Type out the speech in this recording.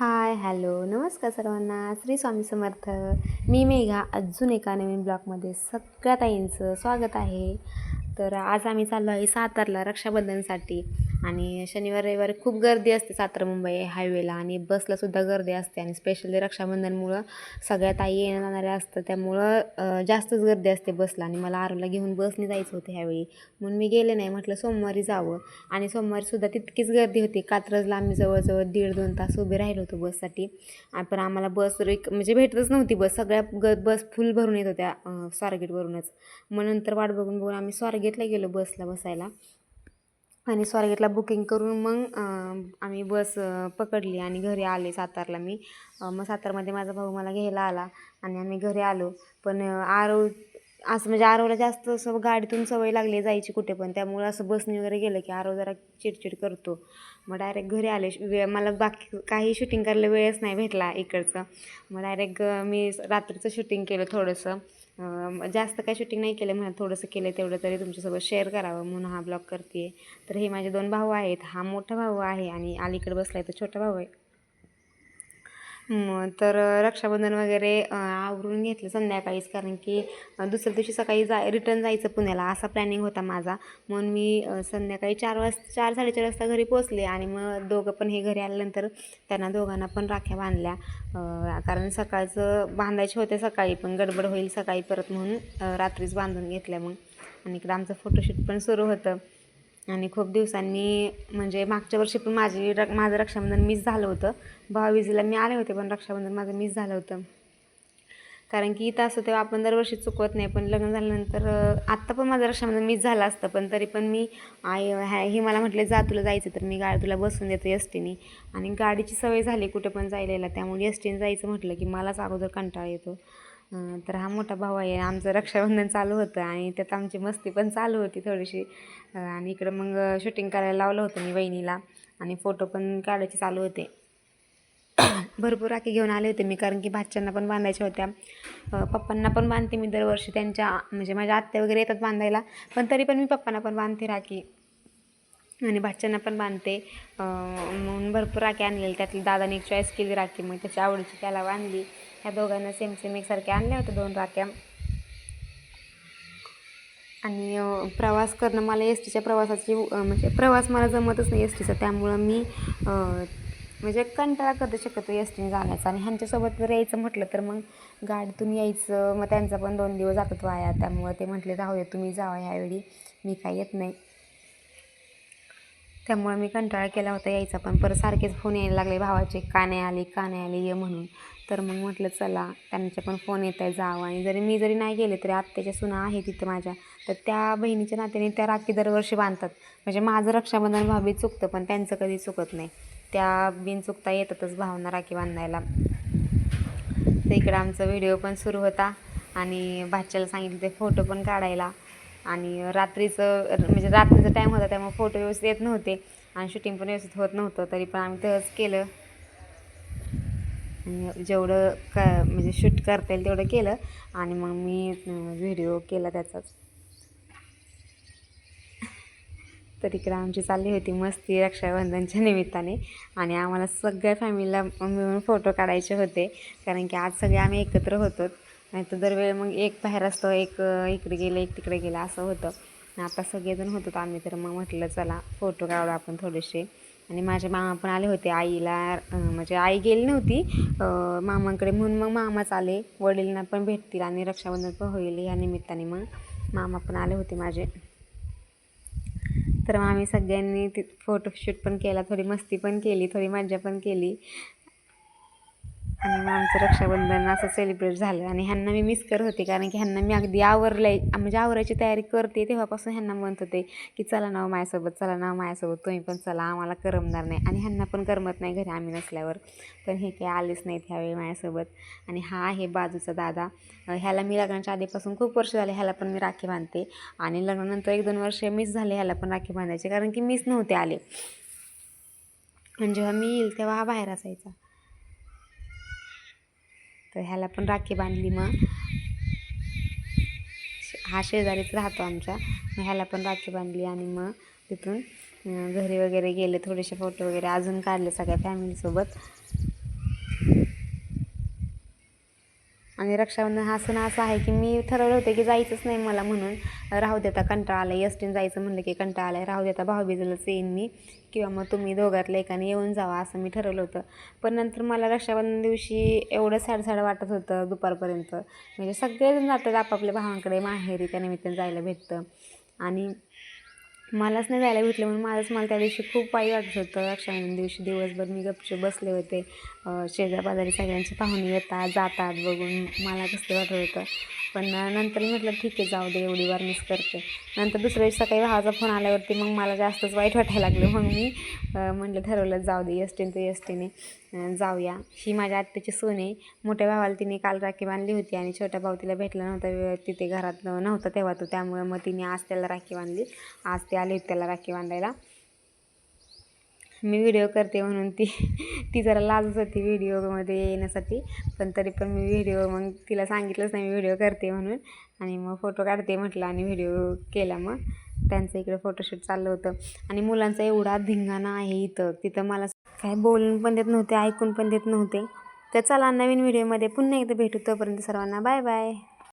Hi hello नमस्कार सर्वांना. श्री स्वामी समर्थ. मी मेघा. अजून एका नवीन ब्लॉगमध्ये सगळ्या ताईंचं स्वागत आहे. तर आज आम्ही चाललो आहे सातारला रक्षाबंधनसाठी. आणि शनिवार रविवारी खूप गर्दी असते सातारा मुंबई हायवेला आणि बसलासुद्धा गर्दी असते आणि स्पेशली रक्षाबंधनमुळं सगळ्या ताई येणं जाणाऱ्या असतं त्यामुळं जास्तच गर्दी असते बसला आणि मला आरूला घेऊन बसने जायचं होतं ह्यावेळी. म्हणून मी गेले नाही म्हटलं सोमवारी जावं. आणि सोमवारीसुद्धा तितकीच गर्दी होती. कात्रजला आम्ही जवळजवळ दीड दोन तास उभे राहिलो होतो बससाठी पण आम्हाला बस एक म्हणजे भेटतच नव्हती बस सगळ्या ग बस फुल भरून येत होत्या स्वारगेटवरूनच. मग नंतर वाट बघून बघून आम्ही स्वारगेटला गेलो बसला बसायला. आणि स्वारगेटला बुकिंग करून मग आम्ही बस पकडली आणि घरी आले सातारला मी. मग सातारमध्ये माझा भाऊ मला घ्यायला आला आणि आम्ही घरी आलो. पण आरव असं म्हणजे आरवला जास्त असं गाडीतून सवय लागली जायची कुठे पण. त्यामुळे असं बसने वगैरे गेलं की आरव जरा चिडचिड करतो. मग डायरेक्ट घरी आले. वेळ मला बाकी काही शूटिंग करायला वेळच नाही भेटला इकडचं. मग डायरेक्ट मी रात्रीचं शूटिंग केलं थोडंसं. जास्त काही शूटिंग नाही केलं म्हणत थोडंसं केलं तेवढं तरी तुमच्यासोबत शेअर करावं म्हणून हा ब्लॉग करते तर हे माझे दोन भाऊ आहेत. हा मोठा भाऊ आहे आणि अलीकडे बसला आहे तो छोटा भाऊ आहे. तर रक्षाबंधन वगैरे आवरून घेतलं संध्याकाळीच. कारण की दुसऱ्या दिवशी सकाळी जा रिटर्न जायचं पुण्याला. असा प्लॅनिंग होता माझा. म्हणून मी संध्याकाळी चार वाजता चार साडेचार वाजता घरी पोचले आणि मग दोघं पण हे घरी आल्यानंतर त्यांना दोघांना पण राख्या बांधल्या. कारण सकाळचं बांधायचे होते सकाळी पण गडबड होईल सकाळी परत म्हणून रात्रीच बांधून घेतल्या मग. आणि इकडं आमचं फोटोशूट पण सुरू होतं. आणि खूप दिवसांनी म्हणजे मागच्या वर्षी पण माझी र माझं रक्षाबंधन मिस झालं होतं. भाऊबीजेला मी आले होते पण रक्षाबंधन माझं मिस झालं होतं. कारण की इथं असं तेव्हा आपण दरवर्षी चुकवत नाही पण लग्न झाल्यानंतर आत्ता पण माझं रक्षाबंधन मिस झालं असतं पण तरी पण मी आय ह्या हे मला म्हटले जा तुला जायचं तर मी गाडी तुला बसून देतो एस टीने आणि गाडीची सवय झाली कुठे पण जायला त्यामुळे एस टीने जायचं म्हटलं की मलाच अगोदर कंटाळा येतो. तर हा मोठा भाऊ आहे. आमचं रक्षाबंधन चालू होतं आणि त्यात आमची मस्ती पण चालू होती थोडीशी. आणि इकडं मग शूटिंग करायला लावलं होतं मी वहिनीला आणि फोटो पण काढायचे चालू होते. भरपूर राखी घेऊन आले होते मी कारण की भाच्यांना पण बांधायच्या होत्या. पप्पांना पण बांधते मी दरवर्षी त्यांच्या म्हणजे माझ्या आत्या वगैरे येतात बांधायला पण तरी पण मी पप्पांना पण बांधते राखी. आणि भाच्यांना पण बांधते. म्हणून भरपूर राखी आणलेल्या. त्यातली दादाने एक चॉईस केली राखी मग त्याच्या आवडीची त्याला बांधली. ह्या दोघांना सेम सेम एकसारख्या आणल्या होत्या दोन राख्या. आणि प्रवास करणं मला एस टीच्या प्रवासाची म्हणजे प्रवास मला जमतच नाही एस टीचा त्यामुळं मी म्हणजे कंटाळा करते शक्यतो एस टीने जाण्याचा. आणि ह्यांच्यासोबत जर यायचं म्हटलं तर मग गाडीतून यायचं मग त्यांचा पण दोन दिवस जातात वाया. त्यामुळं ते म्हटले राहू दे तुम्ही जावा ह्यावेळी मी काय येत नाही. त्यामुळे मी कंटाळा केला होता यायचा पण परत सारखेच फोन यायला लागले भावाचे का नाही आली का नाही आली ये म्हणून. तर मग म्हटलं चला त्यांचे पण फोन येत आहे जावं. आणि जरी मी जरी नाही गेले तरी आत्याच्या सुना आहे तिथं माझ्या. तर त्या बहिणीच्या नात्याने त्या राखी दरवर्षी बांधतात. म्हणजे माझं रक्षाबंधन भाभी चुकतं पण त्यांचं कधी चुकत नाही. त्या बिन चुकता येतातच भावना राखी बांधायला. तर इकडं आमचा व्हिडिओ पण सुरू होता आणि भाच्याला सांगितलं ते फोटो पण काढायला. आणि रात्रीचं म्हणजे रात्रीचा टाईम होता त्यामुळे फोटो व्यवस्थित येत नव्हते. आणि शूटिंग पण व्यवस्थित होत नव्हतं तरी पण आम्ही तसंच केलं. जेवढं क म्हणजे शूट करता येईल तेवढं केलं. आणि मग मी व्हिडिओ केला त्याचाच. तर इकडे आमची चालली होती मस्ती रक्षाबंधनच्या निमित्ताने. आणि आम्हाला सगळ्या फॅमिलीला मिळून फोटो काढायचे होते. कारण की आज सगळे आम्ही एकत्र होतो नाही तर दरवेळी मग एक बाहेर असतो एक इकडे गेलं एक तिकडे गेलं असं होतं. आता सगळेजण होतो आम्ही तर मग म्हटलं चला फोटो काढू आपण थोडेसे. आणि माझे मामा पण आले होते आईला म्हणजे आई गेली नव्हती मामांकडे म्हणून मग मामाच आले वडीलना पण भेटतील आणि रक्षाबंधन पण होईल या निमित्ताने मग मामा पण आले होते माझे. तर मग आम्ही सगळ्यांनी ती फोटोशूट पण केला थोडी मस्ती पण केली थोडी मजा पण केली. आणि मग आमचं रक्षाबंधन असं सेलिब्रेट झालं. आणि ह्यांना मी मिस करत होते कारण की ह्यांना मी अगदी आवरलंय. म्हणजे आवरायची तयारी करते तेव्हापासून ह्यांना म्हणत होते की चला ना हो माझ्यासोबत चला ना हो माझ्यासोबत तुम्ही पण चला आम्हाला करमणार नाही. आणि ह्यांना पण करमत नाही घरी आम्ही नसल्यावर. पण हे काही आलेच नाहीत ह्यावेळी माझ्यासोबत आणि हा आहे बाजूचा दादा. ह्याला मी लग्नाच्या आधीपासून खूप वर्ष झाले ह्याला पण मी राखी बांधते. आणि लग्नानंतर एक दोन वर्ष मिस झाले ह्याला पण राखी बांधायचे कारण की मिस नव्हते आले. आणि जेव्हा मी येईल तेव्हा हा बाहेर असायचा. तर ह्याला पण राखी बांधली मग. हा शेजारीच राहतो आमच्या मग ह्याला पण राखी बांधली आणि मग तिथून घरी वगैरे गेले थोडेसे फोटो वगैरे अजून काढले सगळ्या फॅमिलीसोबत आणि रक्षाबंधन हा सण असा आहे की मी ठरवलं होतं की जायचंच नाही मला म्हणून. राहू देता कंटाळा आला एसटीन जायचं म्हणलं की कंटाळा आला राहू देता भाऊबीजेलाच येईन मी. किंवा मग तुम्ही दोघातल्या एकाने येऊन जावा असं मी ठरवलं होतं. पण नंतर मला रक्षाबंधन दिवशी एवढं सॅड सॅड वाटत होतं दुपारपर्यंत. म्हणजे सगळेजण जातात आपापल्या भावांकडे माहेरी त्या निमित्तानं जायला भेटतं. आणि मलाच नाही जायला भेटलं म्हणून माझंच मला त्या दिवशी खूप वाईट वाटत होतं. रक्षाबंधन दिवशी दिवसभर मी गपचूप बसले होते. शेजारपाजारी सगळ्यांची पाहुणे येतात जातात बघून. मला कसं वाटत होतं. पण नंतर म्हटलं ठीक आहे जाऊ दे एवढी वार मिस करते. नंतर दुसऱ्या दिवशी सकाळी भावाचा फोन आल्यावरती मग मला जास्तच वाईट वाटायला लागलं. मग मी म्हटलं ठरवलं जाऊ दे एसटीने तर एसटीने जाऊया. ही माझ्या आत्याची सून आहे. मोठ्या भावाला तिने काल राखी बांधली होती आणि छोट्या भाऊ तिला भेटला नव्हता तिथे घरात नव्हता तेव्हा तो. त्यामुळे मग तिने आज त्याला राखी बांधली. आज ते आले होते त्याला राखी बांधायला. मी व्हिडिओ करते म्हणून ती ती जरा लाजच होती व्हिडिओमध्ये येण्यासाठी. पण तरी पण मी व्हिडिओ मग तिला सांगितलंच नाही मी व्हिडिओ करते म्हणून. आणि मग फोटो काढते म्हटलं आणि व्हिडिओ केला मग. त्यांचं इकडे फोटोशूट चाललं होतं. आणि मुलांचा एवढा धिंगाणा आहे इथं. तिथं मला काय बोलून पण देत नव्हते ऐकून पण देत नव्हते. तर चला नवीन व्हिडिओमध्ये पुन्हा एकदा भेटू. तोपर्यंत सर्वांना बाय बाय